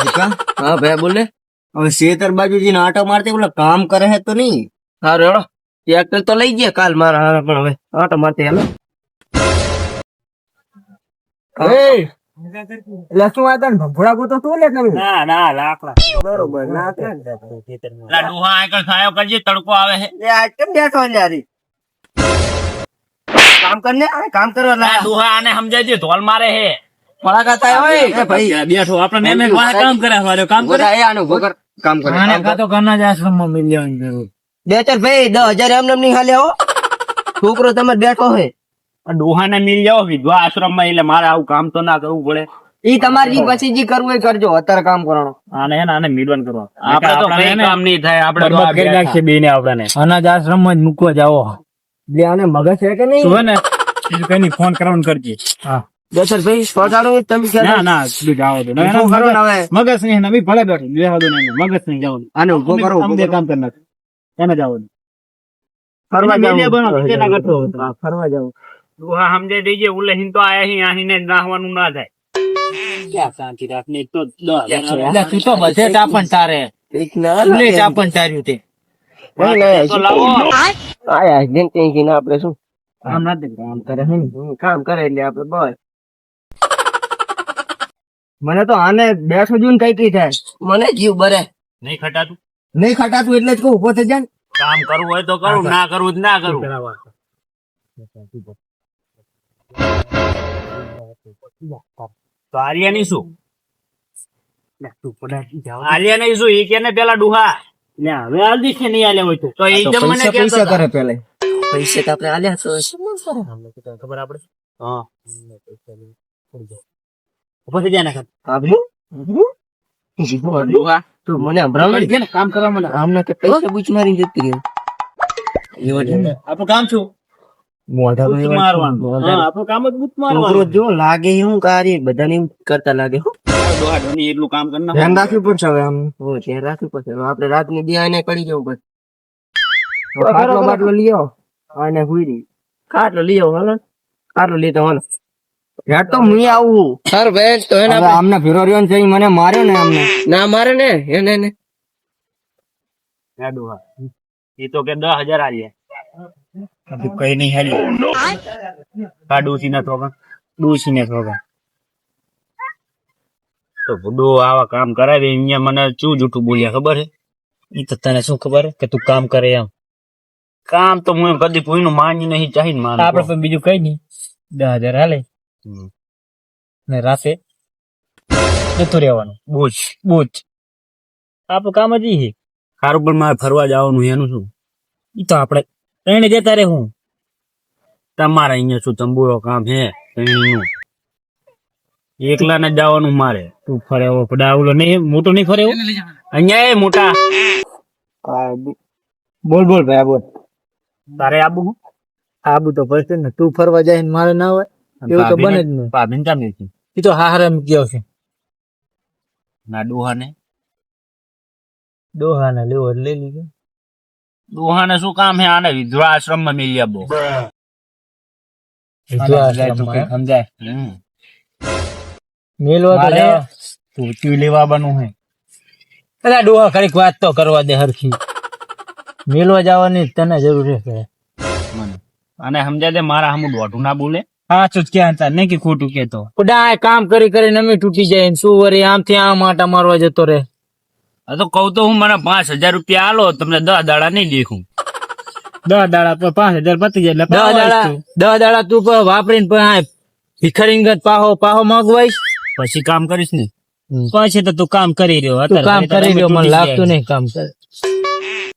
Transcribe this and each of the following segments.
દીકા હા ભાઈ બોલે. હવે શેતર બાજુજી આટો મારતે બોલે કામ કરે હે તો નહીં? સારું હેડો. ટ્રેક્ટર તો લઈ ગયા કાલ મારા હારા પણ હવે આટો મારતે હેલો. શું આ તને ભભડા ગોતો તું લે તમે? ના ના લાકડા. બરોબર ના ડોહા આગળ છાયો કરજે તડકો આવે હે. લે આ કેમ બેઠો યારી કામ કરને આ કામ કરવા લા. દુહા આને સમજાય ધોલ મારે હે. પડા આવ્યો હોય? એ ભાઈ બેઠો આપણે મેં વાળા કામ કરે વાળો કામ કરે એ આનું વગર કામ કરે આને કરે. કરના જ આશ્રમમાં મિલવાની જરૂર બે ચાર ભાઈ 10000 એમ નમની હાલે હો. છોકરો તમે બેઠો હે. ડોહાને મિલ જાવ વિધવા આશ્રમમાં એટલે મારે આવું કામ તો ના કરવું પડે. ઈ તમારે જી પછી જી કરવું એ કરજો અત્યારે કામ કરવાનો. આને હે ને આને મિલવન કરવા આપણે તો કામ નહીં થાય આપણે બેઠા. બેને આપડાને અનાજ આશ્રમ જ મૂકવા જાવો લે આને મગજ છે કે નહીં? તું હે ને બીજું કઈ નહીં ફોન કરવાનું કરજે. હા. બે ભાઈ પહોંચાડો તમે કે ના ના તું. જાવ દો ના, કરો ના, હવે? મગજ નહીં નવી ભલે બેઠો. બેહવા દો ને મગજ નહીં જાવ આને ઊભો કરો ઊભો કરો. કામ કર નાખ. એને જાવ દો ફરવા જાવ બનો, ના કરતો હા, ફરવા જાવ ડોહા સમજે દેજે ઉલે હિન તો આયા હી આહીને નાહવાનું ના થાય. ક્યાં શાંતિ રાખ ને તો હજાર તું તો બધે ચાપણ તારે એક ના તું. ચાપણ તાર્યું તે લાવો. આયા જેમ કે કીને આપણે શું? કામ ના દે કામ કરે હે કામ કરે એટલે આપણે બસ મને તો આને બેસો જોઈને કઈ કઈ થાય. મને જીવ બરે. નહીં ખટાતું? નહીં ખટાતું એટલે જ કહું ઊભો થઈ જાય કામ કરવું હોય તો કરું ના કરવું જ ના કરું. તો આર્યાની શું? આર્યાની શું? એ કે ને પેલા ડુહા. લે હવે હાલ દીખે નહીં આલે હોય તો. તો એ તો જેમ મને પૈસા કહેતો પૈસા હતા. કરે પેલા. પૈસા તો આપણે આલ્યા તો ખબર આપણે હા. ઊભો થઈ જાય ને ખબર. આપણું ડુહા તું મને સંભળાવ ને. કામ કરવા મને. આમને કે પૈસા બૂચ મારી જતી રહ્યો એવો છે ને. આપણું કામ શું? મોઢા બૂચ મારવાનું. હા આપણું કામ જ બૂચ છોકરો મારવાનું જો લાગે હું કાર્ય બધાને એવું કરતા લાગે હો. ડોહા ધોની એટલું કામ કરી નાખો. ધ્યાન રાખવું પડશે હવે આમ. હો ધ્યાન રાખવું પડશે આપણે રાતની બે આને કરી જવું પડશે ખાટલો બાટલો લઈ આવો હુઈ ખાટલો લઈ હાલો. ખાટલો લઈ હાલો. યાર તો હું આવું. સર ભાઈ તો એને આમને ફેરો રહ્યો છે મને માર્યો ને આમને. ના મારે ને એને ને. એ તો કે દસ હજાર આલ્યા કઈ નહીં હેલી કા ડોસી ના થોગા ડૂસી ને થોડા તો બુડો આવા કામ કરાવે અહીંયા મને શું જૂઠું બોલ્યા ખબર છે? એ તો તને શું ખબર કે તું કામ કરે એમ? કામ તો હું કદી કોઈનું માની નહીં ચાહી માન બીજું કઈ નહીં. દસ હજાર હાલે. ને રાતે જતું રહેવાનું. બોજ. બોજ. આપણું કામ જ છે. સારું પણ મારે ફરવા જવાનું એનું શું? એ તો આપણે ત્રણે જતા રહે હું તમારે અહીંયા શું તંબુરો કામ હે ત્રણેયનું. એકલા ને જવાનું મારે. તું ફરે ડાવલો નહીં મોટો નહીં ફરે અહીંયા એ મોટા. બોલ બોલ ભાઈ બોલ. તારે આબુ આબુ તો ફરશે ને. તું ફરવા જાય ને મારે ના હોય? એવું તો બને જ નહીં. ભાભીને ચામ નથી એ તો હારે એમ ગયો છે. ના ડોહા ને ડોહા ને લેવો લઈ લીધો. ડોહા ને શું કામ હે આને વિધવા આશ્રમમાં મિલી આશ્રમમાં એમ. સમજાય. હમ. મેલવા તો લેવા. બનવું હે. અલા ડોહા ખરીક વાત તો કરવા દે હરખી. મેલવા જવાની તને જરૂર છે મને. અને સમજાય દે મારા હમું દોઢું ના બોલે. જ ક્યાં હતા કે ખોટું કેતો ડાય કામ કરી કરીને અમે તૂટી જાય શું વરે આમથી આમ આટા મારવા જતો રે આ તો કહું તો હું મને પાંચ હજાર રૂપિયા આલો તમને દસ દાડા નહીં દેખું. દસ દાડા પર પાંચ હજાર પતી જાય દસ દાડા દસ દાડા તું વાપરીને પણ આ ભિખારી પાહો પાહો માગવાઈશ. પછી કામ કરીશ ને? પછી તો તું કામ કરી રહ્યો તું કામ કરી રહ્યો મને લાગતું નહીં કામ કરે.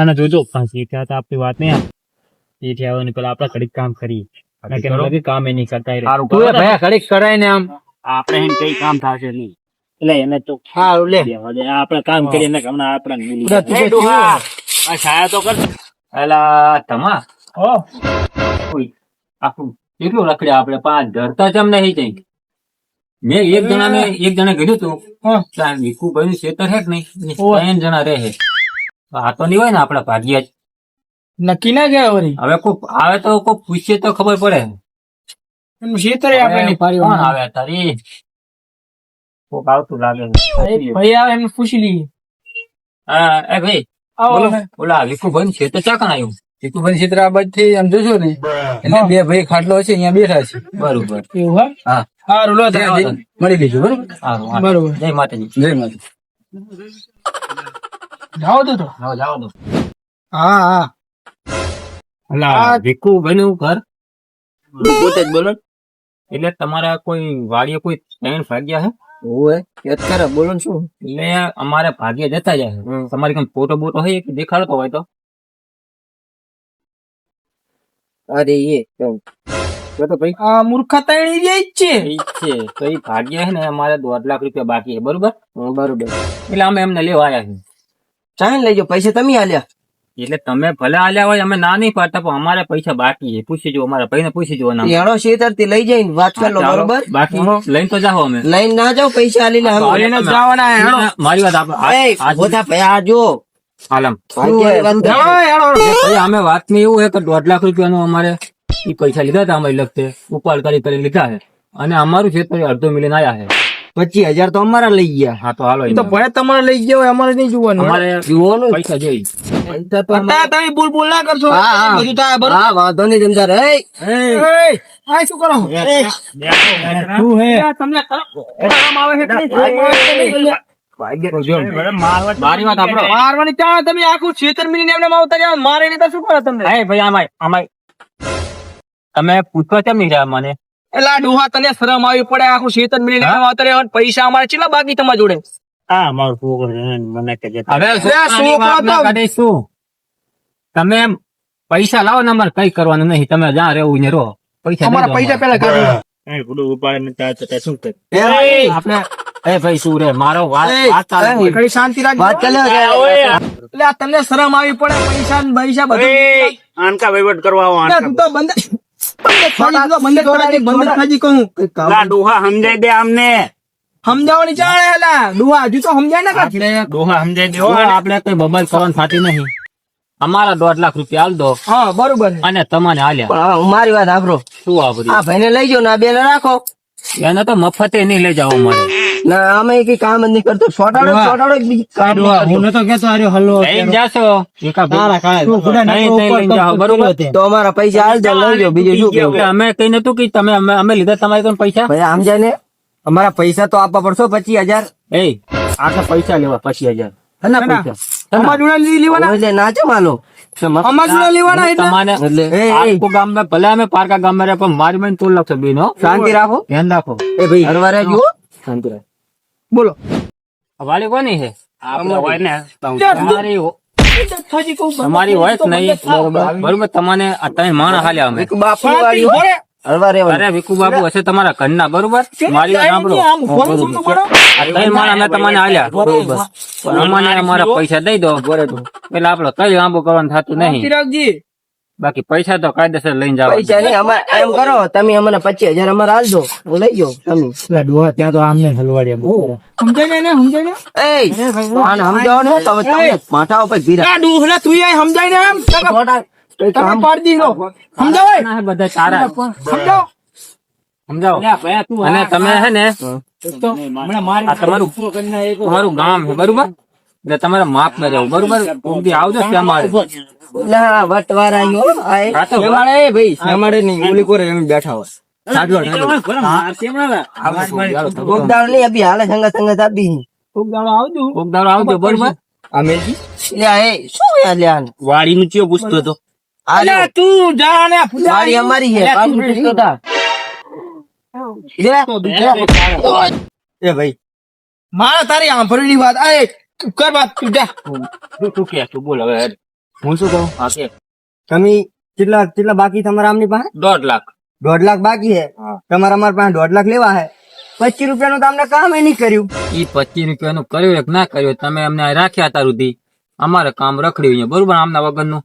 અને જોજો ફાંસી થયા તો આપણી વાત નહીં એ થયા ને પેલા આપણે કડીક કામ કરીએ. કામ એ નહીં કરતા સારું તું ભાઈ ઘડીક કરાય ને આમ. આપણે એમ કઈ કામ થશે નહીં. એટલે એને તો સારું લે. આપણે કામ કરીએ ને હમણાં આપણે છાયા તો કર એલા તમા. ઓ આખું કેટલું રખડ્યા આપણે? પાંચ ધરતા ચમ નહીં કઈ મેં એક જણા ને એક જણા કીધું તું ચાર વિકુ ભાઈ નું ખેતર હે કે નહીં? ત્રણ જણા રહે આ તો નહીં હોય ને આપડા ભાગ્યા. જ નક્કી ના ગયા વરી હવે કોઈ આવે તો કોઈ પૂછીએ તો ખબર પડે. એનું આપણે નહીં. કોણ આવે તારી? કોક આવતું લાગે ભાઈ આવે એમને પૂછી લઈએ. હા એ ભાઈ બોલો અમે. ઓલા વિકુભાઈ છે તો ચાકણ આવ્યું આ બાજુ થી આમ જોશો ને એટલે બે ભાઈ ખાટલો છે અહીંયા બેઠા છે. બરોબર. એવું હા? હા. સારું લો ત્યાં તારે. જઈને મળી લેજો બરોબર? સારું બરોબર. જય માતાજી. જય માતા જાઓ તો હા જાઓ તો. હા હા. અલા વિકુભાઈ નું ઘર? પોતે જ બોલો એટલે તમારા કોઈ વાડીએ કોઈ ટ્રેન ભાગ્યા હે? યાદ કરે બોલો શું? એટલે અમારે ભાગ્ય જતા જાય. હમ. તમારી કઈ ફોટો બોટો હોય દેખાડતો હોય તો? અરે એ તો ભાઈ. આ મૂર્ખતા જાય જ છે. છે. તો એ ભાગ્ય છે ને અમારે દોઢ લાખ રૂપિયા બાકી છે બરોબર? બરોબર. એટલે અમે એમને લેવા આવ્યા છે ચાલે લઈ જાઓ પૈસા તમે આલ્યા. એટલે તમે ભલે આલ્યા હોય અમે ના નહીં પાડતા પણ અમારે પૈસા બાકી છે. પૂછી જો અમારા ભાઈને પૂછી જો યાણો શેતરથી લઈ જઈને વાત કરી લો બરોબર? બાકી લઈને તો જાઓ અમે. લઈને ના જાઓ પૈસા આલી લે તો લઈને જ જવાના મારી વાત આપણે એ આ જો. આલમ. અમે વાતમાં એવું છે કે દોઢ લાખ રૂપિયાનું અમારે એ પૈસા લીધા હતા અમારી લગતે ઉપાડ કરી કરી લીધા છે. અને અમારું ખેતર અડધો મિલિયન આયા છે. પચીસ હજાર તો અમારા લઈ ગયા. હા તો હાલો તો ભાઈ તમારે લઈ ગયા હોય, અમારે નહીં જોવાનું. અમારે જોવાનું પૈસા જોઈ તમે બોલ બોલ ના કરશો. હા, હા. બધું થાય બરોબર. હા વાંધો નહીં જમદાર. એ એય, શું કરો? શું હે. તમને આવે છે મારી વાત મારવાની તમે આખું છેતરમિની એમને માવતા મારે નહીં શું કરો તમને? હે ભાઈ આમાય આમાય. તમે પૂછવા કેમ નહીં રહ્યા મને? એલા ડોહા તને શરમ આવી પડે આખું એમને માવતા પૈસા અમારે કેટલા બાકી તમારા જોડે? હા છોકરાની છોકરો મને કાઢીશ તમે એમ પૈસા લાવો ને અમારે કઈ કરવાનું નહીં. તમે જ્યાં રહેવું ને રહો. પૈસા અમારા પૈસા પેલા કાઢો એ, આપણે એ ભાઈ શું રે? મારો વાત વાત શાંતિ રાખજો. વાત ચાલે એટલે આ તને શરમ આવી પડે પૈસા ને પૈસા બધું. આનકા વહીવટ કરવા આવો, તું તો બંધ ને અમારા દોઢ લાખ રૂપિયા હાલ દો. હા બરોબર અને તમને હાલ્યા પણ મારી વાત આપડો શું વાપર્યું? આ ભાઈને લઈ જાઓ ને આ બેને રાખો. એને તો મફતે નહીં લઈ જાવ અમારે ના અમે કઈ કામ જ નહીં કરતો. છોટાડો છોટાડો કામ હું તો કેતો આર્યો એકા લઈ જાશો. નહીં જાઓ, બરોબર? તો અમારા પૈસા હાલ દે લઈ જાઓ બીજું શું કેવું અમે કઈ નતું કે તમે અમે અમે લીધા તમારે તો પૈસા? ભાઈ આમ જાય ને અમારા પૈસા તો આપવા પડશે પચીસ હજાર. એ આખા પૈસા લેવા પચીસ હજાર. શેના? પૈસા. અમારા જોડે નહીં લેવાના. એટલે નાચો માનો અમારા જોડે લેવાના એટલે? તમારે એટલે એ, એ, ભલે અમે પારકા ગામમાં રહે પણ મારી મને તું લખશો બેનો શાંતિ રાખો. ધ્યાન રાખો. એ ભાઈ હરવારે શાંતિ રાખ. બોલો. વાળી કોની છે? આપણે હોય ને તમારી તમારી હોય નહીં? બરોબર. બરોબર તમને આ તમે માણસ હાલ્યા અમે. બાપુ વાળી હો. ઘોડે. અરે વિકુ બાબુ હશે તમારા ઘરના બરોબર? મારી સાંભળો. ત્રણ અમે તમને બરોબર. અમને અમારા પૈસા દઈ દો. પેલા આપડે કઈ લાંબુ કરવાનું થતું નહીં. બાકી પૈસા તો કાયદેસર લઈને જાવ પૈસા નહીં અમારે એમ કરો તમે અમને પચીસ હજાર અમારે હાલ દો લઈ જાઓ તમે. સમજાય ને? સમજાય ને એ સમજાવો ને તમે તમે માથા ઉપર ભીરા તું સમજાય ને એમ? તમે પાડી દીધો. સમજાવાય બધા સારા. સમજાવો? સમજાવો. અને તમે હે ને તમારું તમારું ગામ છે બરોબર? એટલે તમારે માપમાં રહેવું બરોબર? આવજો. ના વટવારા ભાઈ શ્યામાળે નહીં ઓલી કોરે એમ બેઠા હોય. વાડી નું ચિયો પૂછતો હતો. અલ્યા તું જા ને. અમારી છે. એ ભાઈ. મારા તારી આંભળીની વાત. અરે તું કર વાત. તું જા. તું તું કે તું બોલ હવે. હું શું કહું? હા કે. તમે કેટલા કેટલા બાકી તમારા આમની પાસે? દોઢ લાખ. દોઢ લાખ બાકી હે. તમારા અમારા પાસે દોઢ લાખ લેવા હે પચીસ રૂપિયાનું તો અમને કામ એ નહીં કર્યું. એ પચીસ રૂપિયાનું કર્યું કે ના કર્યું. તમે અમને રાખ્યા હતા સુધી. અમારે કામ રખડ્યું બરોબર આમના વગરનું?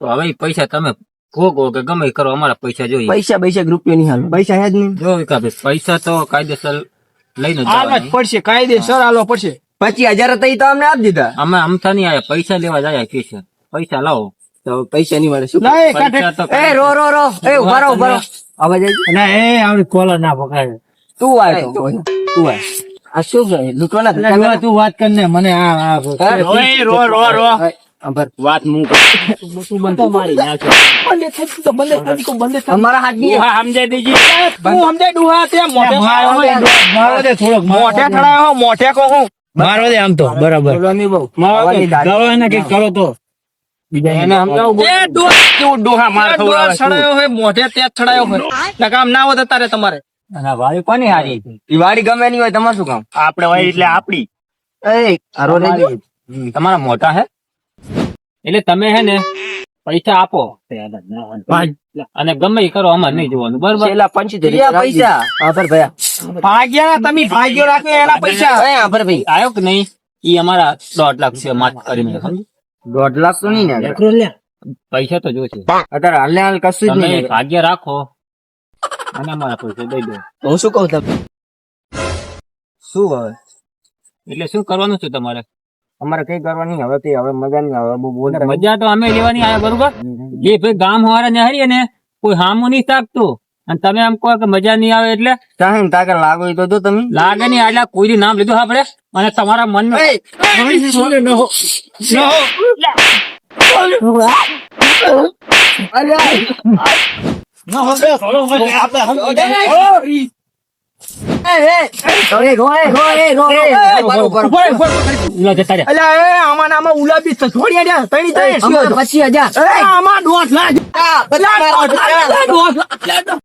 તો હવે પૈસા તમે ભોગવો કે ગમે કરો અમારા પૈસા જોઈએ. પૈસા પૈસા રૂપિયા નહીં હાલ. પૈસા હે જ નહીં. જો વિકાભાઈ પૈસા તો કાયદેસર લઈને જ પડશે કાયદેસર આલવા પડશે. પચીસ હજાર હતા ઈ તો અમને આપી દીધા. અમે અમથા નહીં આવ્યા પૈસા લેવા જાય કે છે પૈસા લાવો. તો પૈસા નહીં મળે શું એ રો રો રો. એ ઊભા રહો ઊભા રહો. આવા જાય ના એ આવડી કોલર ના પકડે તું આય તું આય. આ શું લૂંટવાના તું વાત કર ને મને આ? રો રો રો? અંબર. વાત હું કરું તું બંધ મારી નાખે અમારા હાથની હા સમજાય દેજી તું સમજે ડુહા તે મોઢે મારો દે થોડોક મોઢે ઠડાયો હો, મોઢે કહું હું મારો દે આમ તો બરાબર બોલવાની બહુ મારો આવવાની દાઢી. કરો એને કંઈક કરો તો એને સમજાવું બહુ. એ ડોહા કેવું ડોહા માર ખવડાવે છડાયો હોય મોઢે તે જ છડાયો હોય નકામ ના હોત તારે તમારે અને આ વાળી કોની હારી ઈ વાડી ગમે નહીં હોય તમારે શું કામ આપણે હોય એટલે આપડી એ આરો લઈ ગયો. હમ, તમારા મોટા હે એટલે તમે હે ને પૈસા આપો. અને ગમે એ કરો અમારે નહીં જોવાનું. બરોબર? છેલ્લા પંચોતેર પૈસા. આભાર ભૈયા ભાગ્યા તમે ભાગ્યો રાખે એના પૈસા. એ ભાઈ. આવ્યો કે નહીં? ઈ અમારા દોઢ લાખ છે માત કરીને દોઢ લાખ તો નહીં ને પૈસા તો જોશે. અત્યારે હાલે હાલ કશું જ નહીં ભાગ્ય રાખો. અને અમારા પૈસા દઈ દો. હું શું કહું તમે શું હવે? એટલે શું કરવાનું છે તમારે? અમારે કઈ કરવાની હવે તે હવે મજા નહીં આવે બહુ મજા તો અમે લેવાની આવે બરોબર? એ ભાઈ ગામ હોવાને ને ને કોઈ હામું નહીં તાકતો અને તમે આમ કહો કે મજા નહીં આવે એટલે? ચાહે તાકે લાગો તો તો તમે. લાગે નહીં આટલા કોઈ નામ લીધું આપણે? અને તમારા મન એ આમાં ને આમાં ઉલાબી છે છોડી આડ્યા તણી તણી પચીસ હજાર આમાં દોઢ લાખ.